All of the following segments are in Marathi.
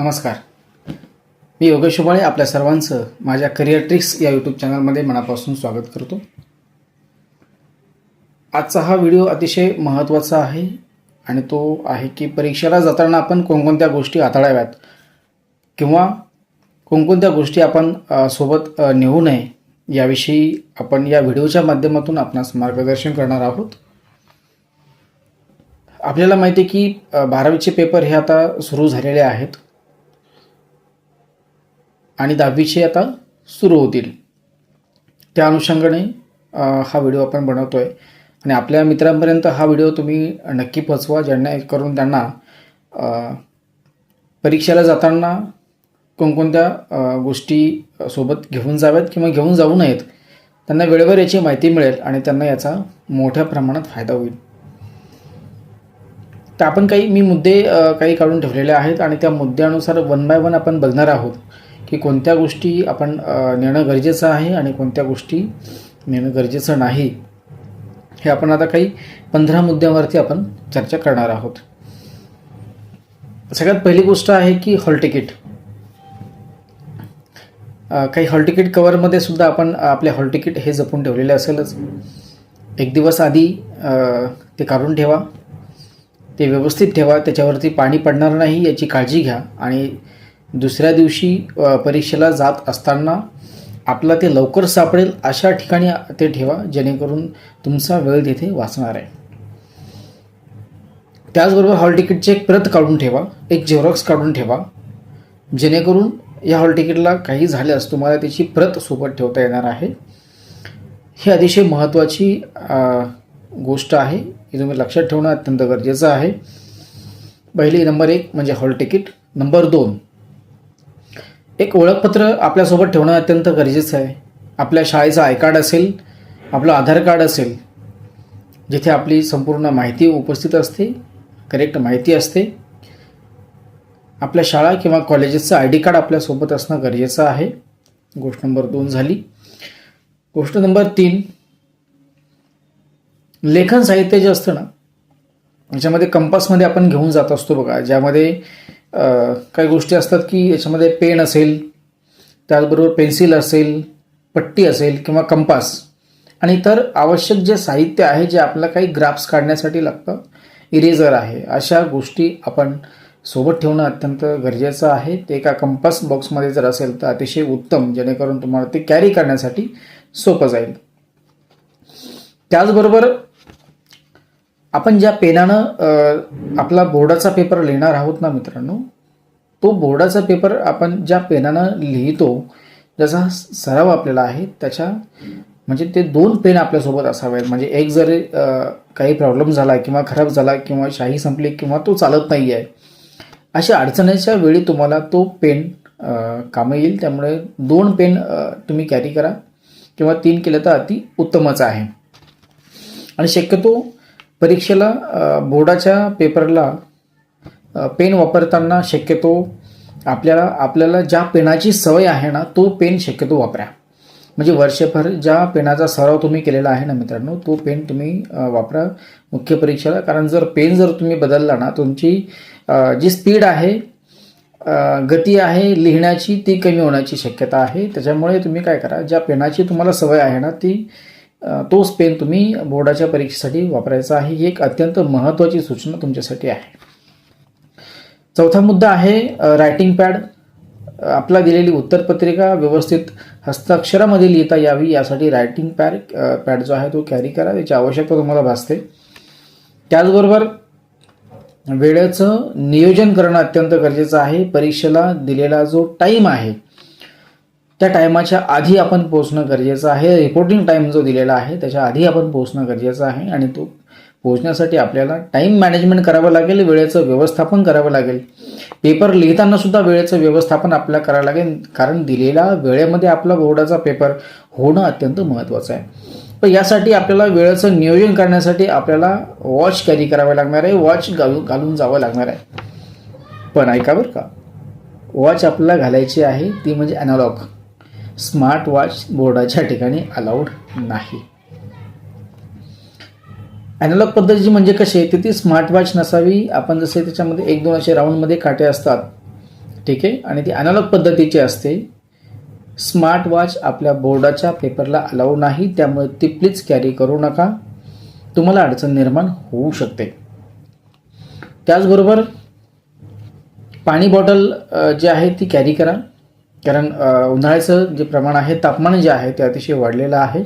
नमस्कार. मी योगेश उबाळे आपल्या सर्वांचं माझ्या करिअर ट्रिक्स या यूट्यूब चॅनलमध्ये मनापासून स्वागत करतो. आजचा हा व्हिडिओ अतिशय महत्त्वाचा आहे आणि तो आहे की परीक्षेला जाताना आपण कोणकोणत्या गोष्टी हाताळाव्यात किंवा कोणकोणत्या गोष्टी आपण सोबत नेऊ नये याविषयी आपण या व्हिडिओच्या माध्यमातून आपणास मार्गदर्शन करणार आहोत. आपल्याला माहिती आहे की बारावीचे पेपर हे आता सुरू झालेले आहेत. आणि दहावीचे आता सुरू होतील. त्या अनुषंगाने हा व्हिडिओ आपण बनवतो आहे आणि आपल्या मित्रांपर्यंत हा व्हिडिओ तुम्ही नक्की पोचवा जेणेकरून त्यांना परीक्षेला जाताना कोणकोणत्या गोष्टी सोबत घेऊन जाव्यात किंवा घेऊन जाऊ नयेत त्यांना वेळेवर याची माहिती मिळेल आणि त्यांना याचा मोठ्या प्रमाणात फायदा होईल. तर आपण काही मी मुद्दे काही काढून ठेवलेले आहेत आणि त्या मुद्द्यानुसार वन बाय वन आपण बघणार आहोत. की कोणत्या गोष्टी आपण नेणं गरजेचं आहे आणि कोणत्या गोष्टी नेणं गरजेचं नाही. हे आपण आता काही पंधरा मुद्द्यांवरती आपण चर्चा करणार आहोत. सगळ्यात पहिली गोष्ट आहे की हॉल तिकीट. काही हॉल तिकीट कवरमध्ये सुद्धा आपण आपले हॉल तिकीट हे जपून ठेवलेले असेलच. एक दिवस आधी ते काढून ठेवा. ते व्यवस्थित ठेवा. त्याच्यावरती पाणी पडणार नाही याची काळजी घ्या आणि दुसऱ्या दिवशी परीक्षेला जात असताना आपला ते लवकर सापडेल अशा ठिकाणी ते ठेवा जेणेकरून तुमचा वेळ तिथे वाचणार आहे. त्याचबरोबर हॉल तिकीटची एक प्रत काढून ठेवा एक झेरॉक्स काढून ठेवा जेणेकरून या हॉल तिकीटला काही झाल्यास तुम्हाला त्याची प्रत सोबत ठेवता येणार आहे. ही अतिशय महत्त्वाची गोष्ट आहे ही तुम्ही लक्षात ठेवणं अत्यंत गरजेचं आहे. पहिली नंबर एक म्हणजे हॉल तिकीट. नंबर दोन एक ओळखपत्र आपल्यासोबत ठेवणं अत्यंत गरजेचं आहे. आपल्या शाळेचं आय कार्ड असेल आपलं आधार कार्ड असेल जिथे आपली संपूर्ण माहिती उपस्थित असते करेक्ट माहिती असते आपल्या शाळा किंवा कॉलेजेसचं आय डी कार्ड आपल्यासोबत असणं गरजेचं आहे. गोष्ट नंबर दोन झाली. गोष्ट नंबर तीन लेखन साहित्य जे असतं ना याच्यामध्ये कंपासमध्ये आपण घेऊन जात असतो बघा ज्यामध्ये काही गोष्टी असतात की याच्यामध्ये पेन असेल त्याचबरोबर पेन्सिल असेल पट्टी असेल किंवा कंपास. आणि इतर आवश्यक जे साहित्य आहे जे आपल्याला काही ग्राफ्स काढण्यासाठी लागतं इरेझर आहे. अशा गोष्टी आपण सोबत ठेवणं अत्यंत गरजेचं आहे. ते एका कंपास बॉक्समध्ये जर असेल तर अतिशय उत्तम जेणेकरून तुम्हाला ते कॅरी करण्यासाठी सोपं जाईल. त्याचबरोबर आपण ज्या पेनानं आपला बोर्डाचा पेपर लिहिणार आहोत ना मित्रांनो तो बोर्डाचा पेपर आपण ज्या पेनानं लिहितो ज्याचा सराव आपल्याला आहे त्याच्या म्हणजे ते दोन पेन आपल्यासोबत असावेत. म्हणजे एक जरी काही प्रॉब्लेम झाला किंवा खराब झाला किंवा शाही संपली किंवा तो चालत नाही आहे अशा अडचणीच्या वेळी तुम्हाला तो पेन कामं येईल. त्यामुळे दोन पेन तुम्ही कॅरी करा किंवा तीन केलं तर अति उत्तमच आहे. आणि शक्यतो परीक्षेला बोर्डाच्या पेपरला पेन वापरताना शक्यतो आपल्याला आपल्याला ज्या पेनाची सवय आहे ना तो पेन शक्यतो वापरा. म्हणजे वर्षभर ज्या पेनाचा सराव तुम्ही केलेला आहे ना मित्रांनो तो पेन तुम्ही वापरा मुख्य परीक्षेला. कारण जर पेन जर तुम्ही बदलला ना तुमची जी स्पीड आहे गती आहे लिहिण्याची ती कमी होण्याची शक्यता आहे. त्याच्यामुळे तुम्ही काय करा ज्या पेनाची तुम्हाला सवय आहे ना ती तोच पेन तुम्ही बोर्डाच्या परीक्षेसाठी वापरायचा आहे. ही एक अत्यंत महत्त्वाची सूचना तुमच्यासाठी आहे. चौथा मुद्दा आहे रायटिंग पॅड आपला दिलेली उत्तरपत्रिका व्यवस्थित हस्ताक्षरामध्ये लिहिता यावी यासाठी रायटिंग पॅड पॅड जो आहे तो कॅरी करा. याची आवश्यकता तुम्हाला भासते. त्याचबरोबर वेळेचं नियोजन करणं अत्यंत गरजेचं आहे. परीक्षेला दिलेला जो टाईम आहे त्या टायमाच्या आधी आपण पोहोचणं गरजेचं आहे. रिपोर्टिंग टाईम जो दिलेला आहे त्याच्या आधी आपण पोहोचणं गरजेचं आहे आणि तो पोहोचण्यासाठी आपल्याला टाईम मॅनेजमेंट करावं लागेल वेळेचं व्यवस्थापन करावं लागेल. पेपर लिहिताना सुद्धा वेळेचं व्यवस्थापन आपल्याला करावं लागेल कारण दिलेला वेळेमध्ये आपला बोर्डाचा पेपर होणं अत्यंत महत्त्वाचं आहे. पण यासाठी आपल्याला वेळेचं नियोजन करण्यासाठी आपल्याला वॉच कॅरी करावं लागणार आहे वॉच घालून घालून जावं लागणार आहे. पण ऐका बरं का वॉच आपल्याला घालायची आहे ती म्हणजे ॲनालॉग स्मार्ट वॉच बोर्डाच्या ठिकाणी अलाउड नाही. ॲनालॉग पद्धतीची म्हणजे कशी आहे ती स्मार्ट वॉच नसावी. आपण जसे त्याच्यामध्ये एक दोन असे राऊंडमध्ये काटे असतात. ठीक आहे? आणि ती ॲनालॉग पद्धतीची असते. स्मार्ट वॉच आपल्या बोर्डाच्या पेपरला अलाऊ नाही. त्यामुळे ती प्लीज कॅरी करू नका. तुम्हाला अडचण निर्माण होऊ शकते. त्याचबरोबर पाणी बॉटल जी आहे ती कॅरी करा. कारण उन्हाळ्याचं जे प्रमाण आहे तापमान जे आहे ते अतिशय वाढलेलं आहे.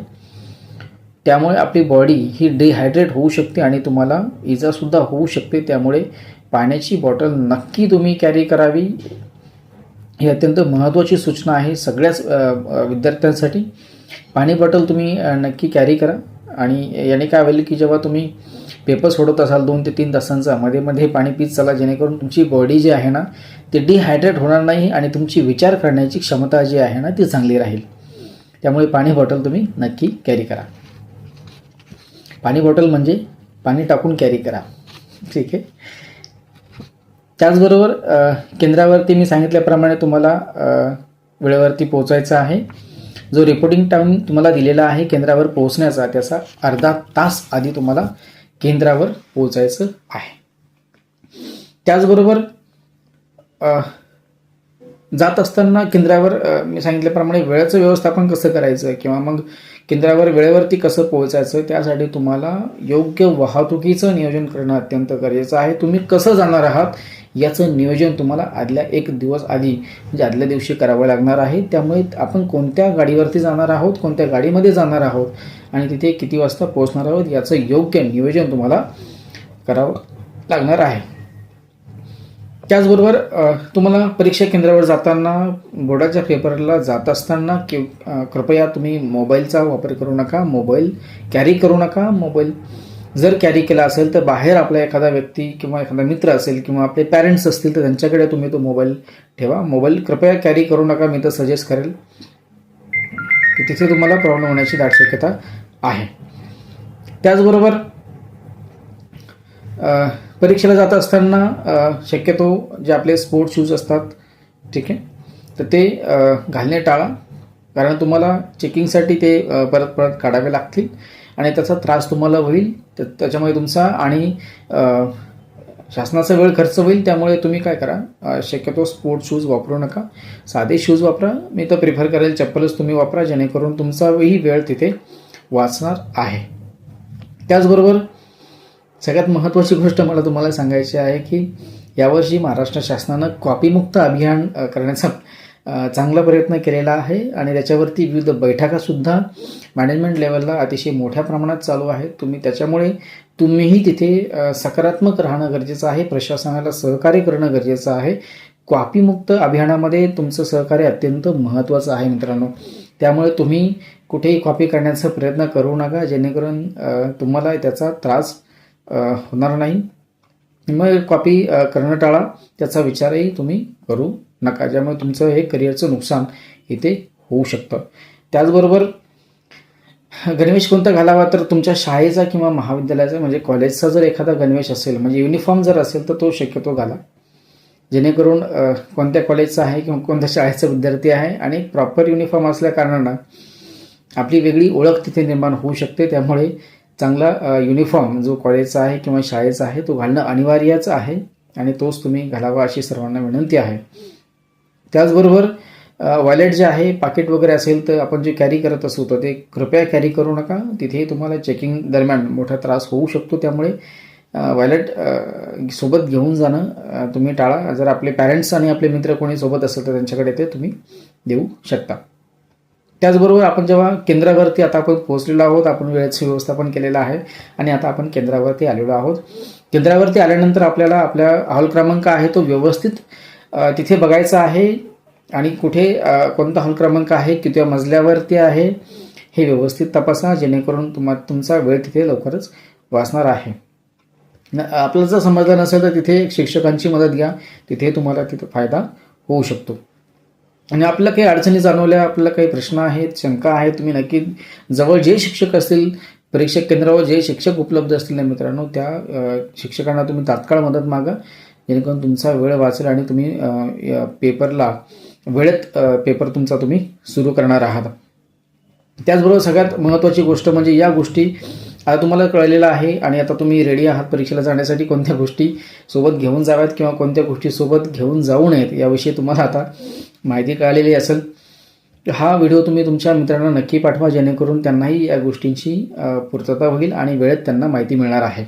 त्यामुळे आपली बॉडी ही डिहायड्रेट होऊ शकते आणि तुम्हाला इजासुद्धा होऊ शकते. त्यामुळे पाण्याची बॉटल नक्की तुम्ही कॅरी करावी. ही अत्यंत महत्त्वाची सूचना आहे सगळ्याच विद्यार्थ्यांसाठी. पाणी बॉटल तुम्ही नक्की कॅरी करा. आणि याने काय होईल की जेव्हा तुम्ही पेपर सोडत असाल दोन ते तीन तासांचा मध्ये मध्ये पाणी पीत चला जेणेकरून तुमची बॉडी जी आहे ना ती डिहायड्रेट होणार नाही आणि तुमची विचार करण्याची क्षमता जी आहे ना ती चांगली राहील. त्यामुळे पाणी बॉटल तुम्ही नक्की कॅरी करा. पाणी बॉटल म्हणजे पाणी टाकून कॅरी करा. ठीक आहे? त्याचबरोबर केंद्रावरती मी सांगितल्याप्रमाणे तुम्हाला वेळेवरती पोहोचायचं आहे. जो रिपोर्टिंग टाईम तुम्हाला दिलेला आहे केंद्रावर पोहोचण्याचा त्याचा अर्धा तास आधी तुम्हाला केंद्रावर पोहोचायचं आहे. त्याचबरोबर जात असताना केंद्रावर मी सांगितल्याप्रमाणे वेळेचं व्यवस्थापन कसं करायचं किंवा मग केंद्रावर वेळेवरती कसं पोहोचायचं त्यासाठी तुम्हाला योग्य वाहतुकीचं नियोजन करणं अत्यंत गरजेचं आहे. तुम्ही कसं जाणार आहात याचं नियोजन तुम्हाला आदल्या एक दिवस आधी म्हणजे आदल्या दिवशी करावं लागणार आहे. त्यामुळे आपण कोणत्या गाडीवरती जाणार आहोत कोणत्या गाडीमध्ये जाणार आहोत आणि तिथे किती वाजता पोहोचणार आहोत याचं योग्य नियोजन तुम्हाला करावं लागणार आहे. त्याचबरोबर तुम्हाला परीक्षा केंद्रावर जाताना बोर्डाच्या पेपरला जात असताना कि कृपया तुम्ही मोबाईलचा वापर करू नका मोबाईल कॅरी करू नका मोबाईल जर कॅरी केला असेल तर बाहेर आपला एखादा व्यक्ती किंवा एखादा मित्र असेल किंवा आपले पॅरेंट्स असतील तर त्यांच्याकडे तुम्ही तो मोबाईल ठेवा. मोबाईल कृपया कॅरी करू नका मी तर सजेस्ट करेल की तिथे तुम्हाला प्रॉब्लेम होण्याची दाट शक्यता आहे. त्याचबरोबर परीक्षेला जात असताना शक्यतो जे आपले स्पोर्ट शूज असतात ठीक आहे तर ते घालणे टाळा. कारण तुम्हाला चेकिंगसाठी ते परत परत काढावे लागतील. आणि त्याचा त्रास तुम्हाला होईल. तर त्याच्यामुळे तुमचा आणि शासनाचा वेळ खर्च होईल त्यामुळे तुम्ही काय करा शक्यतो स्पोर्ट शूज वापरू नका. साधे शूज वापरा. मी तर प्रिफर करेल चप्पलच तुम्ही वापरा जेणेकरून तुमचाही वेळ तिथे वाचणार आहे. त्याचबरोबर सगळ्यात महत्त्वाची गोष्ट मला तुम्हाला सांगायची आहे की यावर्षी महाराष्ट्र शासनानं कॉपीमुक्त अभियान करण्याचा चांगला प्रयत्न केलेला आहे आणि त्याच्यावरती विविध बैठकासुद्धा मॅनेजमेंट लेवलला अतिशय मोठ्या प्रमाणात चालू आहेत. तुम्ही त्याच्यामुळे तुम्हीही तिथे सकारात्मक राहणं गरजेचं आहे प्रशासनाला सहकार्य करणं गरजेचं आहे. कॉपीमुक्त अभियानामध्ये तुमचं सहकार्य अत्यंत महत्त्वाचं आहे मित्रांनो. त्यामुळे तुम्ही कुठेही कॉपी करण्याचा प्रयत्न करू नका जेणेकरून तुम्हाला त्याचा त्रास होणार नाही. मग कॉपी करणं टाळा त्याचा विचारही तुम्ही करू नका ज्यामुळे तुमचं हे करिअरचं नुकसान इथे होऊ शकतं. त्याचबरोबर गणवेश कोणता घालावा तर तुमच्या शाळेचा किंवा महाविद्यालयाचा म्हणजे कॉलेजचा जर एखादा गणवेश असेल म्हणजे युनिफॉर्म जर असेल तर तो शक्यतो घाला. जेणेकरून कोणत्या कॉलेजचा आहे किंवा कोणत्या शाळेचा विद्यार्थी आहे आणि प्रॉपर युनिफॉर्म असल्या कारणानं आपली वेगळी ओळख तिथे निर्माण होऊ शकते. त्यामुळे चांगला युनिफॉर्म जो कॉलेजचा आहे किंवा शाळेचा आहे तो घालणं अनिवार्यच आहे आणि तोच तुम्ही घालावा अशी सर्वांना विनंती आहे. त्याचबरोबर वॉलेट जे आहे पाकिट वगैरे असेल तर आपण जे कॅरी करत असू तर ते कृपया कॅरी करू नका. तिथे तुम्हाला चेकिंग दरम्यान मोठा त्रास होऊ शकतो. त्यामुळे वॉलेट सोबत घेऊन जाणं तुम्ही टाळा. जर आपले पॅरेंट्स आणि आपले मित्र कोणी सोबत असेल तर त्यांच्याकडे ते तुम्ही देऊ शकता. त्याचबरोबर आपण जेव्हा केंद्रावरती आता आपण पोहोचलेलो आहोत आपण वेळेचं व्यवस्थापन केलेलं आहे आणि आता आपण केंद्रावरती आलेलो आहोत. केंद्रावरती आल्यानंतर आपल्याला आपल्या हॉल क्रमांक आहे तो व्यवस्थित तिथे बघायचं आहे आणि कुठे कोणता हॉल क्रमांक आहे कितव्या मजल्यावरती आहे हे व्यवस्थित तपासा जेणेकरून तुम्हा तुमचा वेळ तिथे लवकरच वाचणार आहे. आपलं आपल्याला जर समजलं नसेल तर तिथे शिक्षकांची मदत घ्या. तिथे तुम्हाला तिथे फायदा होऊ शकतो. आणि आपल्याला काही अडचणी जाणवल्या आपल्याला काही प्रश्न आहेत शंका आहेत तुम्ही नक्की जवळ जे शिक्षक असतील परीक्षा केंद्रावर जे शिक्षक उपलब्ध असतील ना मित्रांनो त्या शिक्षकांना तुम्ही तात्काळ मदत मागा. जेणेकरून तुमचा वेळ वाचेल आणि तुम्ही पेपरला वेळेत पेपर तुमचा तुम्ही सुरू करणार आहात. त्याचबरोबर सगळ्यात महत्त्वाची गोष्ट म्हणजे या गोष्टी आता तुम्हाला कळलेलं आहे आणि आता तुम्ही रेडी आहात परीक्षेला जाण्यासाठी कोणत्या गोष्टी सोबत घेऊन जाव्यात किंवा कोणत्या गोष्टी सोबत घेऊन जाऊ नयेत याविषयी तुम्हाला आता माहिती कळालेली असेल. हा व्हिडिओ तुम्ही तुमच्या मित्रांना नक्की पाठवा जेणेकरून त्यांनाही या गोष्टींची पूर्तता होईल आणि वेळेत त्यांना माहिती मिळणार आहे.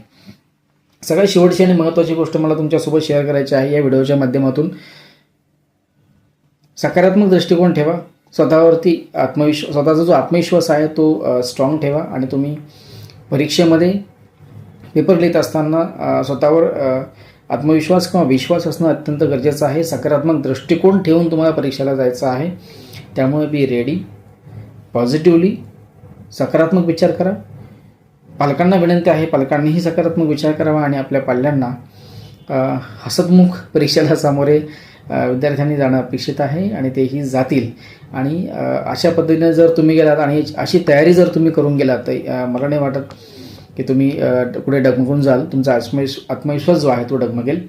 सगळ्यात शेवटची आणि महत्त्वाची गोष्ट मला तुमच्यासोबत शेअर करायची आहे या व्हिडिओच्या माध्यमातून. सकारात्मक दृष्टिकोन ठेवा. स्वतःवरती आत्मविश्वास स्वतःचा जो आत्मविश्वास आहे तो स्ट्रॉंग ठेवा आणि तुम्ही परीक्षेमध्ये पेपर लिहित असताना स्वतःवर आत्मविश्वास किंवा विश्वास असणं अत्यंत गरजेचं आहे. सकारात्मक दृष्टिकोन ठेवून तुम्हाला परीक्षेला जायचं आहे. त्यामुळे बी रेडी पॉझिटिव्हली सकारात्मक विचार करा. पालकांना विनंती आहे पालकांनीही सकारात्मक विचार करावा आणि आपल्या पाल्यांना हसतमुख परीक्षेला सामोरे विद्यार्थ्यांनी जाणं अपेक्षित आहे आणि तेही जातील. आणि अशा पद्धतीने जर तुम्ही गेलात आणि अशी तयारी जर तुम्ही करून गेलात तर मला नाही वाटत की तुम्ही कुठे डगमगून जाल. तुमचा आत्मविश आत्मविश्वास जो आहे तो डगमगेल.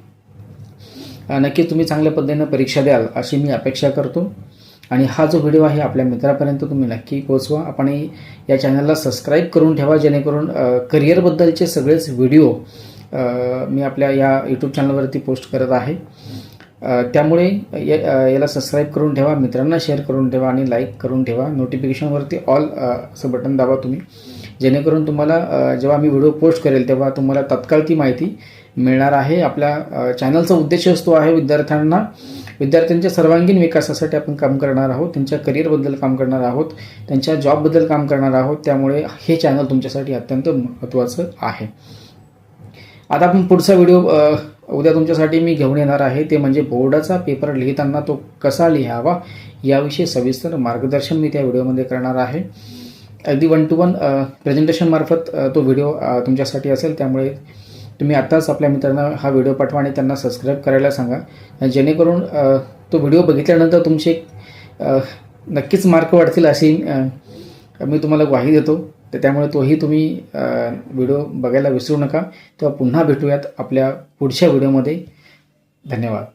नक्की तुम्ही चांगल्या पद्धतीनं परीक्षा द्याल अशी मी अपेक्षा करतो. आणि हा जो व्हिडिओ आहे आपल्या मित्रापर्यंत तुम्ही नक्की पोचवा आपण या चॅनलला सबस्क्राईब करून ठेवा जेणेकरून करिअरबद्दलचे सगळेच व्हिडिओ मी आपल्या या यूट्यूब चॅनलवरती पोस्ट करत आहे. त्यामुळे या- याला सबस्क्राईब करून ठेवा मित्रांना शेअर करून ठेवा आणि लाईक करून ठेवा. नोटिफिकेशनवरती ऑल असं बटन दाबा तुम्ही. जेणेकरून तुम्हाला जेव्हा मी व्हिडिओ पोस्ट करेल तेव्हा तुम्हाला तत्काळ ती माहिती मिळणार आहे. आपल्या चॅनलचा उद्देश असतो आहे विद्यार्थ्यांना विद्यार्थ्यांच्या सर्वांगीण विकासासाठी आपण काम करणार आहोत त्यांच्या करिअरबद्दल काम करणार आहोत त्यांच्या जॉबबद्दल काम करणार आहोत त्यामुळे हे चॅनल तुमच्यासाठी अत्यंत महत्त्वाचं आहे. आता आपण पुढचा व्हिडिओ उद्या तुमच्यासाठी मी घेऊन येणार आहे. ते म्हणजे बोर्डाचा पेपर लिहिताना तो कसा लिहावा याविषयी सविस्तर मार्गदर्शन मी त्या व्हिडिओमध्ये करणार आहे. अगदी वन टू वन प्रेझेंटेशनमार्फत तो व्हिडिओ तुमच्यासाठी असेल त्यामुळे तुम्ही आत्ताच आपल्या मित्रांना हा व्हिडिओ पाठवा आणि त्यांना सबस्क्राईब करायला सांगा. जेणेकरून तो व्हिडिओ बघितल्यानंतर तुमचे नक्कीच मार्क वाढतील अशी मी तुम्हाला ग्वाही देतो. तर त्यामुळे तोही तुम्ही व्हिडिओ बघायला विसरू नका. तेव्हा पुन्हा भेटूयात आपल्या पुढच्या व्हिडिओमध्ये. धन्यवाद.